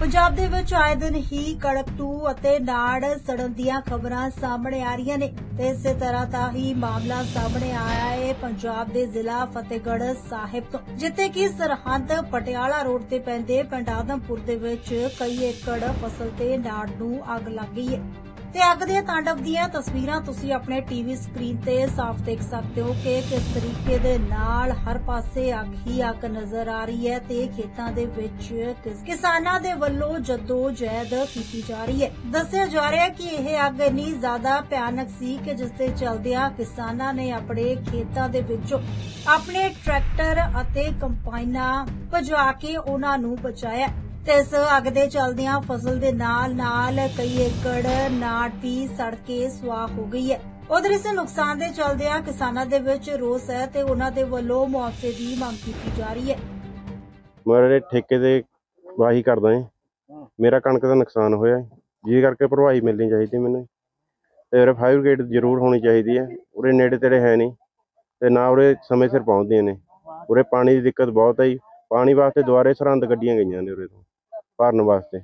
ਪੰਜਾਬ ਦੇ ਵਿੱਚ ਆਏ ਦਿਨ ਹੀ ਕੜਕਟੂ ਅਤੇ ਨਾੜ ਸੜਨ ਦੀਆਂ ਖਬਰਾਂ ਸਾਹਮਣੇ ਆ ਰਹੀਆਂ ਨੇ ਤੇ ਇਸੇ ਤਰ੍ਹਾਂ ਦਾ ਹੀ ਮਾਮਲਾ ਸਾਹਮਣੇ ਆਇਆ ਹੈ ਪੰਜਾਬ ਦੇ ਜ਼ਿਲ੍ਹਾ ਫਤਿਹਗੜ੍ਹ ਸਾਹਿਬ ਤੋਂ, ਜਿੱਥੇ ਕਿ ਸਰਹੰਦ ਪਟਿਆਲਾ ਰੋਡ ਤੇ ਪੈਂਦੇ ਪਿੰਡ ਆਦਮਪੁਰ ਦੇ ਵਿੱਚ ਕਈ ਏਕੜ ਫਸਲ ਤੇ ਨਾੜ ਨੂੰ ਅੱਗ ਲੱਗ ਗਈ ਹੈ ਤੇ ਅੱਗ ਦੇ ਤਾਂਡਵ ਦੀਆਂ ਤਸਵੀਰਾਂ ਤੁਸੀਂ ਆਪਣੇ ਟੀਵੀ ਸਕਰੀਨ ਤੇ ਸਾਫ਼ ਦੇਖ ਸਕਦੇ ਹੋ ਕਿ ਕਿਸ ਤਰੀਕੇ ਦੇ ਨਾਲ ਹਰ ਪਾਸੇ ਅੱਗ ਹੀ ਅੱਗ ਨਜ਼ਰ ਆ ਰਹੀ ਹੈ ਤੇ ਖੇਤਾਂ ਦੇ ਵਿੱਚ ਕਿਸਾਨਾਂ ਦੇ ਵੱਲੋਂ ਜਦੋ ਜਹਿਦ ਕੀਤੀ ਜਾ ਰਹੀ ਹੈ। ਦੱਸਿਆ ਜਾ ਰਿਹਾ ਹੈ ਕਿ ਇਹ ਅੱਗ ਇੰਨੀ ਜ਼ਿਆਦਾ ਭਿਆਨਕ ਸੀ ਕਿ ਜਿਸ ਦੇ ਚਲਦਿਆਂ ਕਿਸਾਨਾਂ ਨੇ ਆਪਣੇ ਖੇਤਾਂ ਦੇ ਵਿੱਚੋਂ ਆਪਣੇ ਟਰੈਕਟਰ ਅਤੇ ਕੰਪਾਈਨਾਂ ਭਜਾ ਕੇ ਉਹਨਾਂ ਨੂੰ ਬਚਾਇਆ। ਤੇ ਇਸ ਅੱਗ ਦੇ ਚਲਦਿਆਂ ਫਸਲ ਦੇ ਨਾਲ-ਨਾਲ ਕਈ ਏਕੜ ਨਾੜ ਵੀ ਸੜ ਕੇ ਸੁਆਹ ਹੋ ਗਈ ਹੈ। ਉਧਰ ਇਸ ਨੁਕਸਾਨ ਦੇ ਚਲਦਿਆਂ ਕਿਸਾਨਾਂ ਦੇ ਵਿੱਚ ਰੋਸ ਹੈ ਤੇ ਉਹਨਾਂ ਦੇ ਵੱਲੋਂ ਮੁਆਵਜ਼ੇ ਦੀ ਮੰਗ ਕੀਤੀ ਜਾ ਰਹੀ ਹੈ। ਮੇਰੇ ਠੇਕੇ ਤੇ ਵਾਹੀ ਕਰਦਾ ਹਾਂ ਮੇਰਾ ਕਣਕ ਦਾ ਨੁਕਸਾਨ ਹੋਇਆ ਜੀ। ਕਰਕੇ ਭਰਵਾਈ ਮਿਲਣੀ ਚਾਹੀਦੀ ਮੈਨੂੰ ਤੇ ਉਰੇ ਫਾਇਰ ਗੇਟ ਜ਼ਰੂਰ ਹੋਣੀ ਚਾਹੀਦੀ ਹੈ। ਉਰੇ ਨੇੜੇ ਤੇੜੇ ਹੈ ਨਹੀਂ। ਤੇ ਨਾ ਉਰੇ ਸਮੇਂ ਸਿਰ ਪਹੁੰਚਦੀਆਂ ਨੇ। ਉਰੇ ਪਾਣੀ ਦੀ ਦਿੱਕਤ ਬਹੁਤ ਆਈ ਪਾਣੀ ਵਾਸਤੇ ਦੁਆਰੇ ਸਰਹੰਦ ਗੱਡੀਆਂ ਗਈਆਂ ਨੇ ਉਰੇ ਤੋਂ। ਭਰਨ ਵਾਸਤੇ।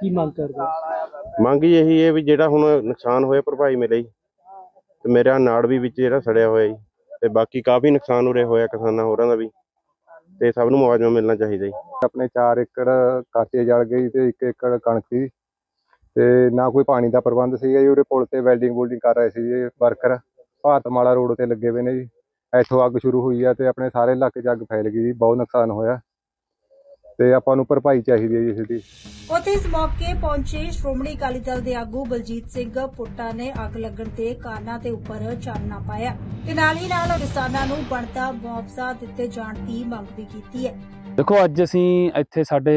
ਕੀ ਮੰਗ ਕਰਦੇ ਹੋ? ਮੰਗ ਹੀ ਇਹੀ ਹੈ ਵੀ ਜਿਹੜਾ ਹੁਣ ਨੁਕਸਾਨ ਹੋਇਆ ਭਰਵਾਈ ਮਿਲੇ ਜੀ। ਤੇ ਮੇਰਾ ਨਾੜ ਵੀ ਵਿੱਚ ਜਿਹੜਾ ਸੜਿਆ ਹੋਇਆ ਜੀ। ਤੇ ਬਾਕੀ ਕਾਫੀ ਨੁਕਸਾਨ ਉਰੇ ਹੋਇਆ ਕਿਸਾਨਾਂ ਹੋਰਾਂ ਦਾ ਵੀ। ਤੇ ਸਭ ਨੂੰ ਮੁਆਵਜ਼ਾ ਮਿਲਣਾ ਚਾਹੀਦਾ ਜੀ। ਆਪਣੇ 4 ਏਕੜ ਕਾਟੇ ਜਲ ਗਈ ਤੇ 1 ਏਕੜ ਕਣਕ ਸੀ। ਤੇ ਨਾ ਕੋਈ ਪਾਣੀ ਦਾ ਪ੍ਰਬੰਧ ਸੀਗਾ ਜੀ ਉਰੇ ਪੁਲ ਤੇ ਵੈਲਡਿੰਗ ਵੂਲਡਿੰਗ ਕਰ ਰਹੇ ਸੀ ਜੀ ਵਰਕਰ। ਭਾਰਤਮਾਲਾ ਰੋਡ ਤੇ ਲੱਗੇ ਹੋਏ ਨੇ ਜੀ। ਇੱਥੋਂ ਅੱਗ ਸ਼ੁਰੂ ਹੋਈ ਆ ਤੇ ਆਪਣੇ ਸਾਰੇ ਇਲਾਕੇ 'ਚ ਅੱਗ ਫੈਲ ਗਈ ਜੀ ਬਹੁਤ ਨੁਕਸਾਨ ਹੋਇਆ। ਤੇ ਆਪਾਂ ਨੂੰ ਭਰਪਾਈ ਚਾਹੀਦੀ ਹੈ ਜੀ ਇਸ ਦੀ ਉੱਥੇ ਇਸ ਮੌਕੇ ਪਹੁੰਚੇ ਸ਼੍ਰੋਮਣੀ ਅਕਾਲੀ ਦਲ ਦੇ ਆਗੂ ਬਲਜੀਤ ਸਿੰਘ ਪੁੱਟਾ ਨੇ ਅੱਗ ਲੱਗਣ ਦੇ ਕਾਰਨਾਂ ਦੇ ਉੱਪਰ ਚਾਨਣਾ ਪਾਇਆ। ਤੇ ਨਾਲ ਹੀ ਨਾਲ ਕਿਸਾਨਾਂ ਨੂੰ ਬਣਦਾ ਮੁਆਵਜ਼ਾ ਦਿੱਤੇ ਜਾਣ ਦੀ ਮੰਗ ਵੀ ਕੀਤੀ ਹੈ। ਦੇਖੋ ਅੱਜ ਅਸੀਂ ਇੱਥੇ ਸਾਡੇ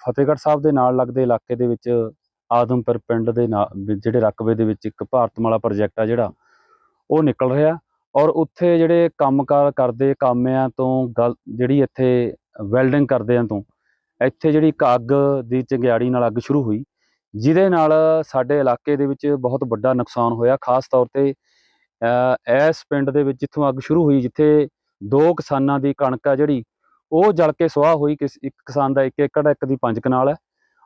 ਫਤਿਹਗੜ੍ਹ ਸਾਹਿਬ ਦੇ ਨਾਲ ਲੱਗਦੇ ਇਲਾਕੇ ਦੇ ਵਿੱਚ ਆਦਮਪੁਰ ਪਿੰਡ ਦੇ ਜਿਹੜੇ ਰਕਬੇ ਦੇ ਵਿੱਚ ਇੱਕ ਭਾਰਤਮਾਲਾ ਪ੍ਰੋਜੈਕਟ ਆ ਜਿਹੜਾ ਉਹ ਨਿਕਲ ਰਿਹਾ। ਔਰ ਉੱਥੇ ਜਿਹੜੇ ਕੰਮਕਾਰ ਕਰਦੇ ਕਾਮਿਆਂ ਤੋਂ ਗੱਲ ਜਿਹੜੀ ਇੱਥੇ ਵੈਲਡਿੰਗ ਕਰਦਿਆਂ ਤੋਂ ਇੱਥੇ ਜਿਹੜੀ ਇੱਕ ਅੱਗ ਦੀ ਚੰਗਿਆੜੀ ਨਾਲ ਅੱਗ ਸ਼ੁਰੂ ਹੋਈ, ਜਿਹਦੇ ਨਾਲ ਸਾਡੇ ਇਲਾਕੇ ਦੇ ਵਿੱਚ ਬਹੁਤ ਵੱਡਾ ਨੁਕਸਾਨ ਹੋਇਆ। ਖਾਸ ਤੌਰ ਤੇ ਇਸ ਪਿੰਡ ਦੇ ਵਿੱਚ ਜਿੱਥੋਂ ਅੱਗ ਸ਼ੁਰੂ ਹੋਈ, ਜਿੱਥੇ ਦੋ ਕਿਸਾਨਾਂ ਦੀ ਕਣਕ ਆ ਜਿਹੜੀ, ਉਹ ਜਲ ਕੇ ਸੁਆਹ ਹੋਈ। ਕਿਸ, ਇੱਕ ਕਿਸਾਨ ਦਾ ਇੱਕ ਏਕੜ, ਇੱਕ ਦੀ ਪੰਜ ਕਨਾਲ ਹੈ।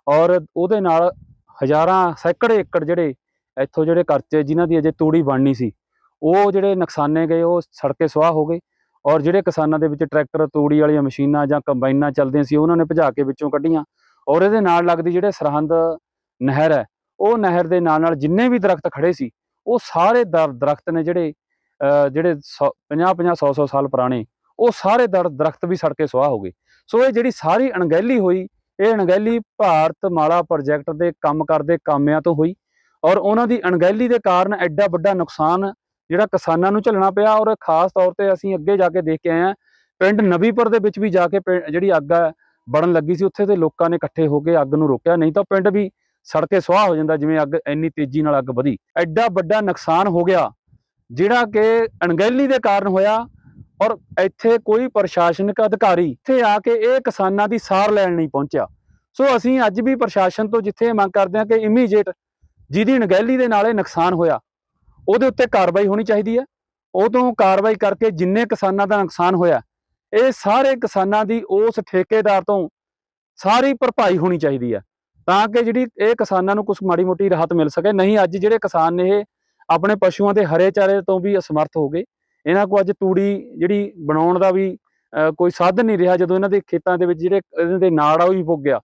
ਔਰ ਉਹਦੇ ਨਾਲ ਹਜ਼ਾਰਾਂ, ਸੈਂਕੜੇ ਏਕੜ ਜਿਹੜੇ ਇੱਥੋਂ ਜਿਹੜੇ ਕਰਚੇ ਜਿਨ੍ਹਾਂ ਦੀ ਅਜੇ ਤੂੜੀ ਬਣਨੀ ਸੀ, ਉਹ ਜਿਹੜੇ ਨੁਕਸਾਨੇ ਗਏ, ਉਹ ਸੜ ਕੇ ਸੁਆਹ ਹੋ ਗਏ। ਔਰ ਜਿਹੜੇ ਕਿਸਾਨਾਂ ਦੇ ਵਿੱਚ ਟਰੈਕਟਰ, ਤੂੜੀ ਵਾਲੀਆਂ ਮਸ਼ੀਨਾਂ ਜਾਂ ਕੰਬਾਈਨਾਂ ਚੱਲਦੀਆਂ ਸੀ, ਉਹਨਾਂ ਨੇ ਭਜਾ ਕੇ ਵਿੱਚੋਂ ਕੱਢੀਆਂ ਔਰ ਇਹਦੇ ਨਾਲ ਲੱਗਦੀ ਜਿਹੜੇ ਸਰਹੰਦ ਨਹਿਰ ਹੈ, ਉਹ ਨਹਿਰ ਦੇ ਨਾਲ ਨਾਲ ਜਿੰਨੇ ਵੀ ਦਰਖਤ ਖੜੇ ਸੀ, ਉਹ ਸਾਰੇ ਦਰ- ਦਰਖਤ ਨੇ ਜਿਹੜੇ, ਅਹ, ਜਿਹੜੇ 50 50 100 100 ਸਾਲ ਪੁਰਾਣੇ, ਉਹ ਸਾਰੇ ਦਰ- ਦਰਖਤ ਵੀ ਸੜ ਕੇ ਸੁਆਹ ਹੋ ਗਏ। ਸੋ ਇਹ ਜਿਹੜੀ ਸਾਰੀ ਅਣਗਹਿਲੀ ਹੋਈ, ਇਹ ਅਣਗਹਿਲੀ ਭਾਰਤ ਮਾਲਾ ਪ੍ਰੋਜੈਕਟ ਦੇ ਕੰਮ ਕਰਦੇ ਕਾਮਿਆਂ ਤੋਂ ਹੋਈ ਔਰ ਉਹਨਾਂ ਦੀ ਅਣਗਹਿਲੀ ਦੇ ਕਾਰਨ ਐਡਾ ਵੱਡਾ ਨੁਕਸਾਨ ਜਿਹੜਾ ਕਿਸਾਨਾਂ ਨੂੰ ਝੱਲਣਾ ਪਿਆ ਔਰ ਖਾਸ ਤੌਰ ਤੇ ਅਸੀਂ ਅੱਗੇ ਜਾ ਕੇ ਦੇਖ ਕੇ ਆਏ ਹਾਂ, ਪਿੰਡ ਨਵੀਪੁਰ ਦੇ ਵਿੱਚ ਵੀ ਜਾ ਕੇ ਪਿੰ- ਜਿਹੜੀ ਅੱਗ ਹੈ ਬੜਨ ਲੱਗੀ ਸੀ, ਉੱਥੇ ਦੇ ਲੋਕਾਂ ਨੇ ਇਕੱਠੇ ਹੋ ਕੇ ਅੱਗ ਨੂੰ ਰੋਕਿਆ, ਨਹੀਂ ਤਾਂ ਪਿੰਡ ਵੀ ਸੜ ਕੇ ਸੁਆਹ ਹੋ ਜਾਂਦਾ ਜਿਵੇਂ ਅੱਗ ਇੰਨੀ ਤੇਜ਼ੀ ਨਾਲ ਅੱਗ ਵਧੀ। ਐਡਾ ਵੱਡਾ ਨੁਕਸਾਨ ਹੋ ਗਿਆ, ਜਿਹੜਾ ਕਿ ਅਣਗਹਿਲੀ ਦੇ ਕਾਰਨ ਹੋਇਆ ਔਰ ਇੱਥੇ ਕੋਈ ਪ੍ਰਸ਼ਾਸਨਿਕ ਅਧਿਕਾਰੀ ਇੱਥੇ ਆ ਕੇ ਇਹ ਕਿਸਾਨਾਂ ਦੀ ਸਾਰ ਲੈਣ ਨਹੀਂ ਪਹੁੰਚਿਆ। ਸੋ ਅਸੀਂ ਅੱਜ ਵੀ ਪ੍ਰਸ਼ਾਸਨ ਤੋਂ ਜਿੱਥੇ ਇਹ ਮੰਗ ਕਰਦੇ ਹਾਂ ਕਿ ਇਮੀਡੀਏਟ ਜਿਹਦੀ ਅਣਗਹਿਲੀ ਦੇ ਨਾਲ ਇਹ ਨੁਕਸਾਨ ਹੋਇਆ ਉਹਦੇ ਉੱਤੇ ਕਾਰਵਾਈ ਹੋਣੀ ਚਾਹੀਦੀ ਹੈ। ਉਹ ਤੋਂ ਕਾਰਵਾਈ ਕਰਕੇ ਜਿੰਨੇ ਕਿਸਾਨਾਂ ਦਾ ਨੁਕਸਾਨ ਹੋਇਆ, ਇਹ ਸਾਰੇ ਕਿਸਾਨਾਂ ਦੀ ਉਸ ਠੇਕੇਦਾਰ ਤੋਂ ਸਾਰੀ ਭਰਪਾਈ ਹੋਣੀ ਚਾਹੀਦੀ ਹੈ। ਤਾਂ ਕਿ ਜਿਹੜੀ ਇਹ ਕਿਸਾਨਾਂ ਨੂੰ ਕੁਝ ਮਾੜੀ ਮੋਟੀ ਰਾਹਤ ਮਿਲ ਸਕੇ। ਨਹੀਂ, ਅੱਜ ਜਿਹੜੇ ਕਿਸਾਨ ਨੇ ਇਹ ਆਪਣੇ ਪਸ਼ੂਆਂ ਦੇ ਹਰੇ ਚਾਰੇ ਤੋਂ ਵੀ ਅਸਮਰਥ ਹੋ ਗਏ। ਇਹਨਾਂ ਕੋਲ ਅੱਜ ਤੂੜੀ ਜਿਹੜੀ ਬਣਾਉਣ ਦਾ ਵੀ ਕੋਈ ਸਾਧਨ ਨਹੀਂ ਰਿਹਾ। ਜਦੋਂ ਇਹਨਾਂ ਦੇ ਖੇਤਾਂ ਦੇ ਵਿੱਚ ਜਿਹੜੇ ਇਹਨਾਂ ਦੇ ਨਾੜ ਆ ਉਹ ਵੀ ਪੁੱਗ ਗਿਆ।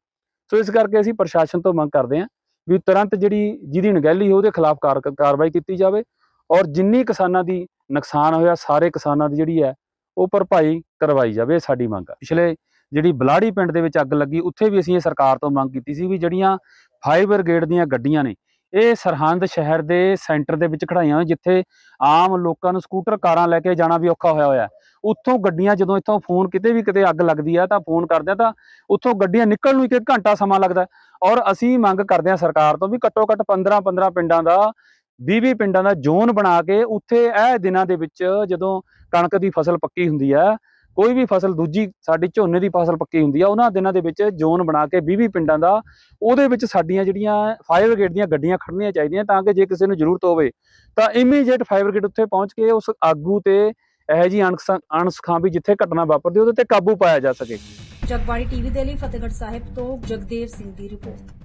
ਸੋ ਇਸ ਕਰਕੇ ਅਸੀਂ ਪ੍ਰਸ਼ਾਸਨ ਤੋਂ ਮੰਗ ਕਰਦੇ ਹਾਂ ਵੀ ਤੁਰੰਤ ਜਿਹੜੀ ਜਿਹਦੀ ਅਣਗਹਿਲੀ ਹੋ ਉਹਦੇ ਖਿਲਾਫ ਕਾਰ- ਕਾਰਵਾਈ ਕੀਤੀ ਜਾਵੇ ਔਰ ਜਿੰਨੀ ਕਿਸਾਨਾਂ ਦੀ ਨੁਕਸਾਨ ਹੋਇਆ, ਸਾਰੇ ਕਿਸਾਨਾਂ ਦੀ ਜਿਹੜੀ ਹੈ ਉਹ ਭਰਪਾਈ ਕਰਵਾਈ ਜਾਵੇ, ਇਹ ਸਾਡੀ ਮੰਗ ਹੈ ਪਿਛਲੇ ਜਿਹੜੀ ਬਲਾੜੀ ਪਿੰਡ ਦੇ ਵਿੱਚ ਅੱਗ ਲੱਗੀ, ਉੱਥੇ ਵੀ ਅਸੀਂ ਇਹ ਸਰਕਾਰ ਤੋਂ ਮੰਗ ਕੀਤੀ ਸੀ ਵੀ ਜਿਹੜੀਆਂ ਫਾਇਰ ਬ੍ਰਿਗੇਡ ਦੀਆਂ ਗੱਡੀਆਂ ਨੇ, ਇਹ ਸਰਹੰਦ ਸ਼ਹਿਰ ਦੇ ਸੈਂਟਰ ਦੇ ਵਿੱਚ ਖੜਾਈਆਂ ਹੋਈਆਂ, ਜਿੱਥੇ ਆਮ ਲੋਕਾਂ ਨੂੰ ਸਕੂਟਰ ਕਾਰਾਂ ਲੈ ਕੇ ਜਾਣਾ ਵੀ ਔਖਾ ਹੋਇਆ ਹੋਇਆ। ਉੱਥੋਂ ਗੱਡੀਆਂ ਜਦੋਂ ਇੱਥੋਂ ਫੋਨ ਕਿਤੇ ਵੀ ਕਿਤੇ ਅੱਗ ਲੱਗਦੀ ਆ ਤਾਂ ਫੋਨ ਕਰਦੇ ਆ ਤਾਂ ਉੱਥੋਂ ਗੱਡੀਆਂ ਨਿਕਲਣ ਨੂੰ ਇੱਕ ਘੰਟਾ ਸਮਾਂ ਲੱਗਦਾ ਔਰ ਅਸੀਂ ਮੰਗ ਕਰਦੇ ਹਾਂ ਸਰਕਾਰ ਤੋਂ ਵੀ ਘੱਟੋ ਘੱਟ 15 15 ਪਿੰਡਾਂ ਦਾ 20 20 ਪਿੰਡਾਂ ਦਾ ਜ਼ੋਨ ਬਣਾ ਕੇ ਉੱਥੇ ਇਹ ਦਿਨਾਂ ਦੇ ਵਿੱਚ ਜਦੋਂ ਕਣਕ ਦੀ ਫਸਲ ਪੱਕੀ ਹੁੰਦੀ ਆ ਕੋਈ ਵੀ ਫਸਲ ਦੂਜੀ ਸਾਡੀ ਝੋਨੇ ਦੀ ਫਸਲ ਪੱਕੀ ਹੁੰਦੀ ਆ, ਉਹਨਾਂ ਦਿਨਾਂ ਦੇ ਵਿੱਚ ਜ਼ੋਨ ਬਣਾ ਕੇ 20 20 ਪਿੰਡਾਂ ਦਾ ਉਹਦੇ ਵਿੱਚ ਸਾਡੀਆਂ ਜਿਹੜੀਆਂ ਫਾਇਰ ਬ੍ਰਿਗੇਡ ਦੀਆਂ ਗੱਡੀਆਂ ਖੜਨੀਆਂ ਚਾਹੀਦੀਆਂ ਤਾਂ ਕਿ ਜੇ ਕਿਸੇ ਨੂੰ ਜ਼ਰੂਰਤ ਹੋਵੇ ਤਾਂ ਇਮੀਡੀਏਟ ਫਾਇਰ ਬ੍ਰਿਗੇਡ ਉੱਥੇ ਪਹੁੰਚ ਕੇ ਉਸ ਆਗੂ ਤੇ ਇਹੋ ਜੀ ਅਣਸਖਾਂ ਵੀ ਜਿੱਥੇ ਘਟਨਾ ਵਾਪਰਦੀ ਉਹਦੇ ਤੇ ਕਾਬੂ ਪਾਇਆ ਜਾ ਸਕੇ। ਜਗਬਾਣੀ ਟੀਵੀ ਦੇ ਲਈ ਫਤਿਹਗੜ੍ਹ ਸਾਹਿਬ ਤੋਂ ਜਗਦੇਵ ਸਿੰਘ ਦੀ ਰਿਪੋਰਟ।